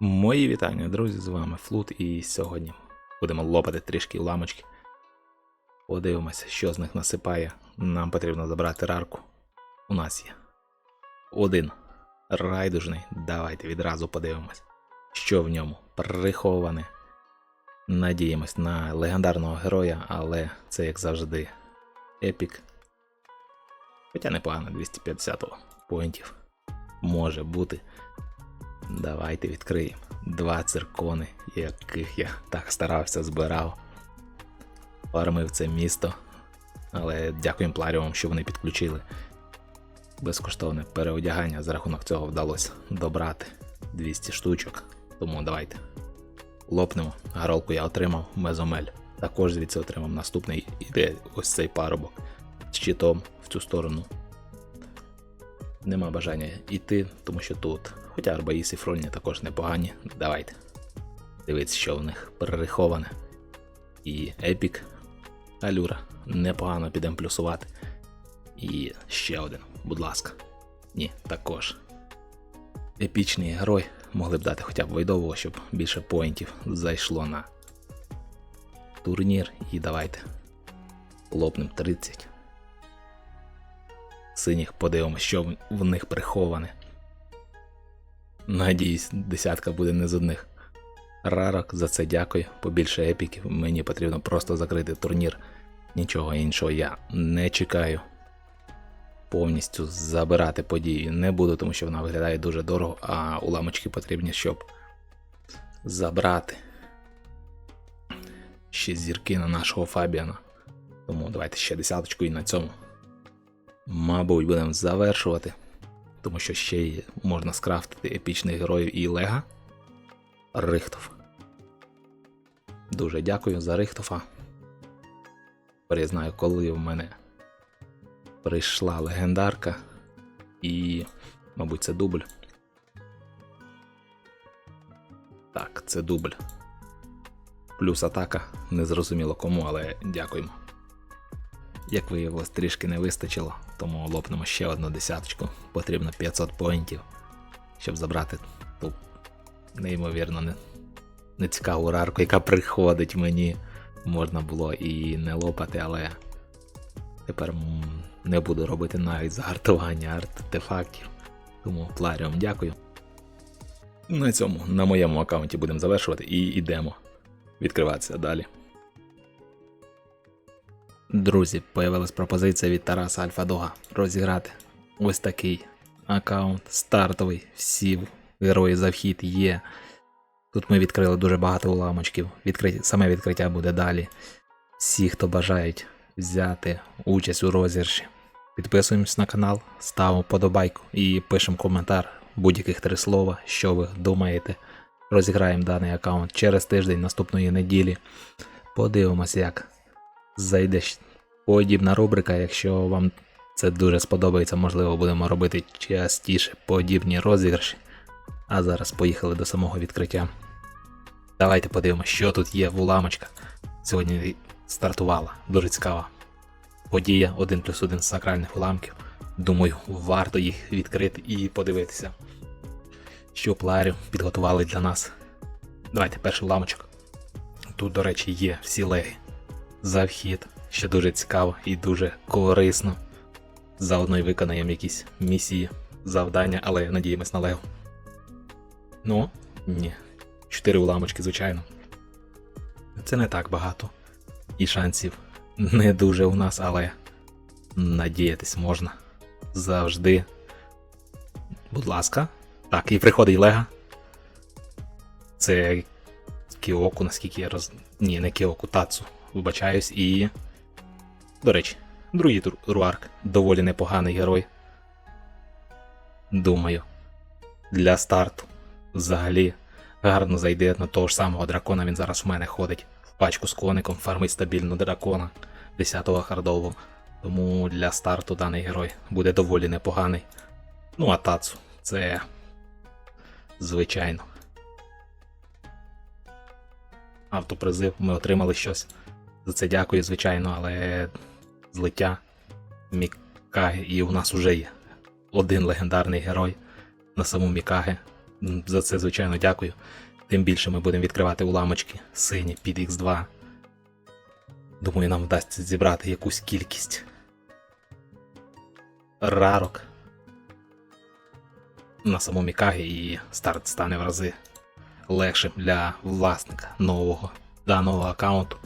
Мої вітання, друзі, з вами Флут, і сьогодні будемо лопати трішки ламочки. Подивимося, що з них насипає. Нам потрібно забрати рарку. У нас є один райдужний. Давайте відразу подивимось, що в ньому приховане. Надіємось на легендарного героя, але це як завжди епік. Хоча непогано 250 поінтів може бути. Давайте відкриємо. Два циркони, яких я так старався збирав. Фармив це місто. Але дякуємо Пларіумам, що вони підключили. Безкоштовне переодягання. За рахунок цього вдалося добрати 200 штучок. Тому давайте. Лопнемо. Гаролку я отримав, мезомель. Також звідси отримав наступний іде ось цей парубок з щитом в цю сторону. Нема бажання йти, тому що тут. Хоча Арбаїс і Фрольні також непогані. Давайте. Дивіться, що в них перериховане. І Епік. Алюра. Непогано підемо плюсувати. І ще один, будь ласка. Ні, також. Епічний герой могли б дати хоча б войдового, щоб більше поінтів зайшло на турнір. І давайте. Лопнем 30 синіх подивимося, що в них приховане. Надіюсь, десятка буде не з одних. Рарок, за це дякую. Побільше епіків. Мені потрібно просто закрити турнір. Нічого іншого я не чекаю. Повністю забирати подію не буду, тому що вона виглядає дуже дорого, а уламочки потрібні, щоб забрати ще зірки на нашого Фабіана. Тому давайте ще десяточку і на цьому Мабуть, будемо завершувати, тому що ще й можна скрафтити епічних героїв і Лега. Рихтов. Дуже дякую за Рихтофа. Тепер я знаю, коли в мене прийшла легендарка, і, мабуть, це дубль. Так, це дубль. Плюс атака. Незрозуміло кому, але дякуємо. Як виявилось, трішки не вистачило, тому лопнемо ще одну десяточку. Потрібно 500 поінтів, щоб забрати ту неймовірно не, нецікаву рарку, яка приходить мені. Можна було і не лопати, але тепер не буду робити навіть загартування артефактів. Тому Пларіум дякую. На цьому на моєму аккаунті будемо завершувати і йдемо відкриватися далі. Друзі, появилась пропозиція від Тараса Альфадога розіграти ось такий аккаунт стартовий. Всі герої за вхід є. Тут ми відкрили дуже багато уламочків. Відкриття, саме відкриття буде далі. Всі, хто бажають взяти участь у розіграші, підписуємось на канал, ставимо подобайку і пишемо коментар будь-яких три слова, що ви думаєте. Розіграємо даний аккаунт через тиждень наступної неділі. Подивимося, як зайде подібна рубрика. Якщо вам це дуже сподобається, можливо, будемо робити частіше подібні розіграші. А зараз поїхали до самого відкриття. Давайте подивимося, що тут є в уламочках. Сьогодні стартувала дуже цікава подія 1 плюс 1 з сакральних уламків. Думаю, варто їх відкрити і подивитися, що пларів підготували для нас. Давайте перший уламочок. Тут, до речі, є всі леги за вхід, що дуже цікаво і дуже корисно. Заодно й виконаємо якісь місії, завдання, але надіємось на Лего. Ну, ні. Чотири уламочки, звичайно. Це не так багато. І шансів не дуже у нас, але надіятись можна. Завжди. Будь ласка. Так, і приходить Лега. Це Кіоку, наскільки я роз. Ні, не Кіоку, Тацу. Вибачаюсь, і. До речі, другий Ру- Руарк доволі непоганий герой. Думаю, для старту взагалі гарно зайде на того ж самого дракона. Він зараз в мене ходить в пачку з коником, фармить стабільно дракона 10-го хардового. Тому для старту даний герой буде доволі непоганий. Ну, а Тацу це звичайно. Автопризив, ми отримали щось. За це дякую, звичайно, але злиття Мікаги, і у нас вже є один легендарний герой на саму Мікаги. За це, звичайно, дякую. Тим більше ми будемо відкривати уламочки сині під X2. Думаю, нам вдасться зібрати якусь кількість рарок на самому Мікагі і старт стане в рази легшим для власника нового даного аккаунту.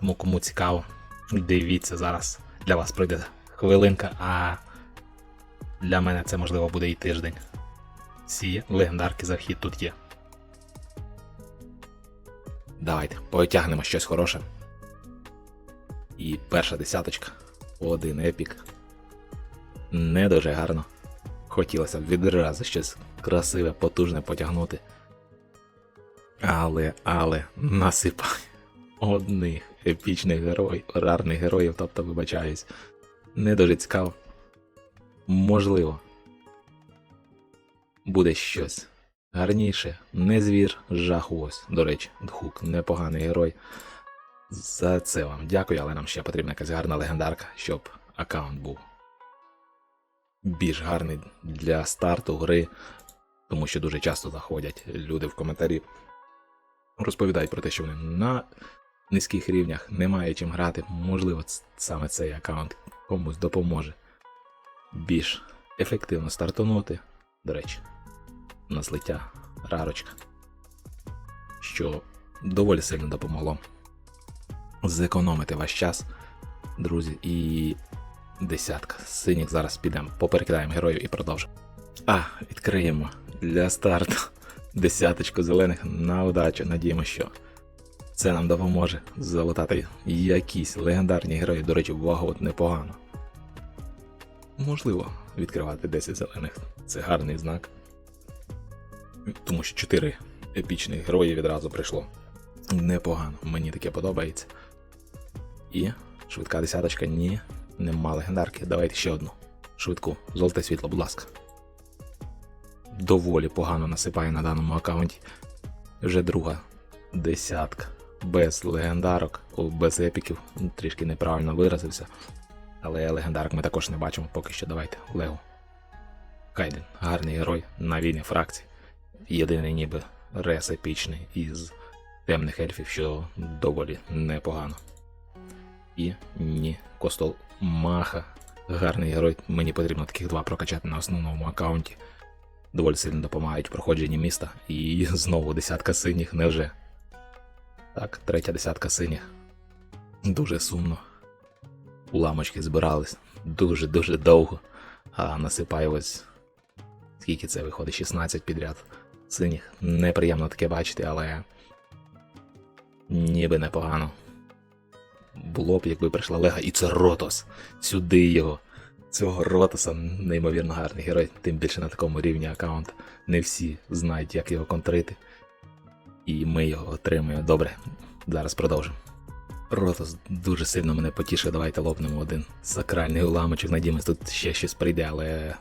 Тому кому цікаво, дивіться зараз. Для вас пройде хвилинка, а для мене це можливо буде і тиждень. Всі легендарки за вхід тут є. Давайте потягнемо щось хороше. І перша десяточка. Один епік. Не дуже гарно. Хотілося б відразу щось красиве, потужне потягнути. Але, але, насипай одних епічних героїв, рарних героїв, тобто вибачаюсь. Не дуже цікаво. Можливо. Буде щось гарніше. Не звір, жаху ось. До речі, Дхук, непоганий герой. За це вам дякую, але нам ще потрібна якась гарна легендарка, щоб аккаунт був більш гарний для старту гри, тому що дуже часто заходять люди в коментарі, розповідають про те, що вони на низьких рівнях немає чим грати. Можливо, саме цей аккаунт комусь допоможе більш ефективно стартанути. До речі, у нас злиття рарочка, що доволі сильно допомогло зекономити ваш час, друзі, і десятка синіх зараз підемо, поперекидаємо героїв і продовжимо. А, відкриємо для старту десяточку зелених на удачу. Надіємо, що це нам допоможе залутати якісь легендарні герої. До речі, от непогано. Можливо, відкривати 10 зелених. Це гарний знак. Тому що 4 епічних герої відразу прийшло. Непогано, мені таке подобається. І швидка десяточка, ні, нема легендарки. Давайте ще одну. Швидку. Золоте світло, будь ласка. Доволі погано насипає на даному аккаунті. Вже друга десятка. Без легендарок, без епіків. Ну, Трішки неправильно виразився. Але легендарок ми також не бачимо поки що. Давайте. Лео. Кайден, гарний герой на війні фракції. Єдиний ніби рес епічний із темних ельфів, що доволі непогано. І ні, Костол Маха. Гарний герой. Мені потрібно таких два прокачати на основному аккаунті. Доволі сильно допомагають в проходженні міста. І знову десятка синіх, невже? Так, третя десятка синіх. Дуже сумно. Уламочки збирались дуже-дуже довго. А насипає ось. Скільки це виходить? 16 підряд синіх. Неприємно таке бачити, але. Ніби непогано. Було б, якби прийшла Лега, і це Ротос. Сюди його. Цього Ротоса неймовірно гарний герой, тим більше на такому рівні аккаунт. Не всі знають, як його контрити. І ми його отримуємо. Добре, зараз продовжимо. Ротос дуже сильно мене потішив. Давайте лопнемо один сакральний уламочок. Надіємось, тут ще щось прийде, але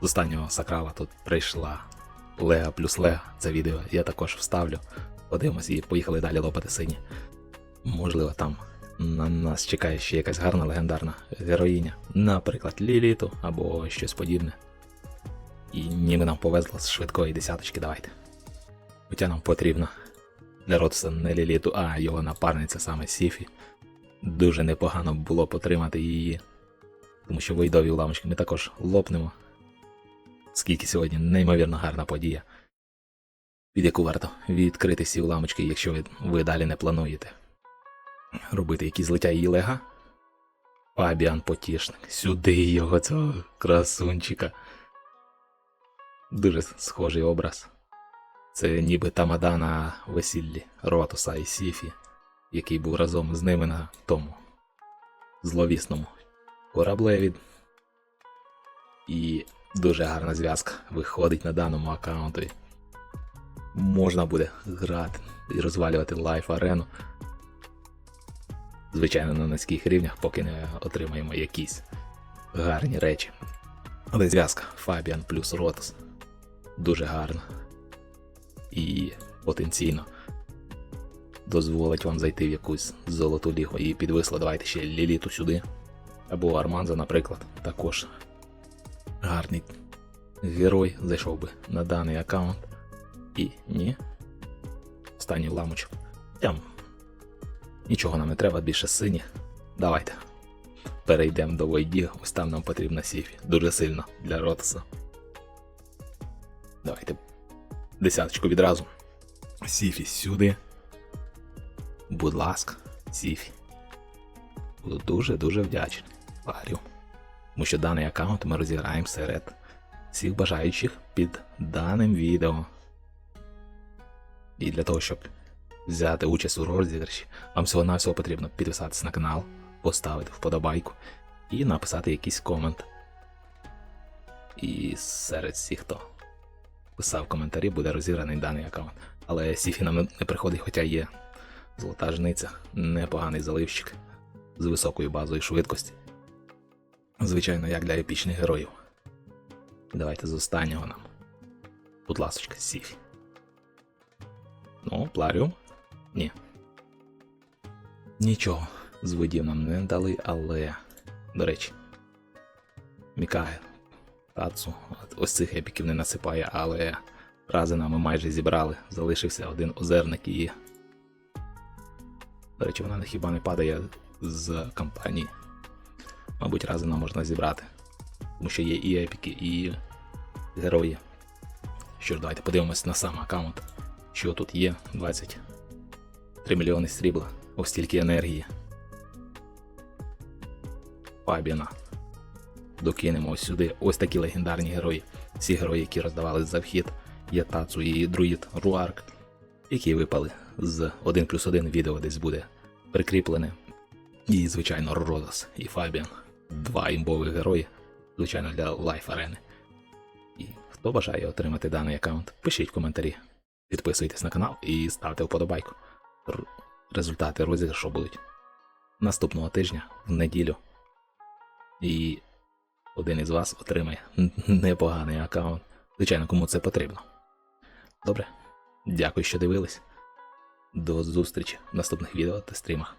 з останнього сакрала тут прийшла Лега плюс Лега. Це відео я також вставлю. Подивимось і поїхали далі лопати сині. Можливо, там на нас чекає ще якась гарна легендарна героїня, наприклад, Ліліту або щось подібне. І ніби нам повезло з швидкої десяточки, давайте. Хоча нам потрібно Ротса не Ліліту, а його напарниця саме Сіфі. Дуже непогано було потримати її, тому що войдові уламочки ми також лопнемо. Скільки сьогодні неймовірно гарна подія, під яку варто відкрити всі уламочки, якщо ви, ви далі не плануєте робити якісь злиття її лега. Фабіан потішник. Сюди його цього красунчика. Дуже схожий образ. Це ніби тамада на весіллі Ротуса і Сіфі, який був разом з ними на тому зловісному кораблеві. І дуже гарна зв'язка виходить на даному аккаунті. Можна буде грати і розвалювати лайф арену звичайно, на низьких рівнях, поки не отримаємо якісь гарні речі. Але зв'язка Фабіан плюс Ротос дуже гарна. І потенційно дозволить вам зайти в якусь золоту лігу і підвисло. Давайте ще Ліліту сюди. Або Арманза, наприклад, також гарний герой зайшов би на даний аккаунт. І ні. Останній ламочок. Там. Нічого нам не треба, більше синіх. Давайте. Перейдемо до Войді, ось там нам потрібна Сіфі. Дуже сильно для Ротаса. Давайте. Десяточку відразу. Сіфі сюди. Будь ласка, Сіфі. Буду дуже-дуже вдячний. Парю. Тому що даний аккаунт ми розіграємо серед всіх бажаючих під даним відео. І для того, щоб взяти участь у розіграші, вам всього-навсього потрібно підписатися на канал, поставити вподобайку і написати якийсь комент. І серед всіх, хто писав коментарі, буде розіграний даний аккаунт. Але Сіфі нам не приходить, хоча є золота жниця, непоганий заливщик з високою базою швидкості. Звичайно, як для епічних героїв. Давайте з останнього нам. Будь ласочка, Сіфі. Ну, пларіум? Ні. Нічого з водів нам не дали, але. До речі. Мікає. Тацу. Ось цих епіків не насипає, але разина ми майже зібрали. Залишився один озерник і. До речі, вона хіба не падає з кампанії. Мабуть, разина можна зібрати. Тому що є і епіки, і герої. Що ж, давайте подивимось на сам аккаунт. Що тут є? 23 мільйони срібла. Ось стільки енергії. Фабіна. Докинемо сюди. Ось такі легендарні герої. Всі герої, які роздавали за вхід. Є Тацу і друїд Руарк, які випали з 1 плюс 1 відео десь буде прикріплене. І, звичайно, Родос і Фабіан. Два імбових герої, звичайно, для лайф арени. І хто бажає отримати даний аккаунт, пишіть коментарі. Підписуйтесь на канал і ставте вподобайку. Р- результати розіграшу будуть наступного тижня в неділю. І один із вас отримає непоганий аккаунт. Звичайно, кому це потрібно. Добре. Дякую, що дивились. До зустрічі в наступних відео та стрімах.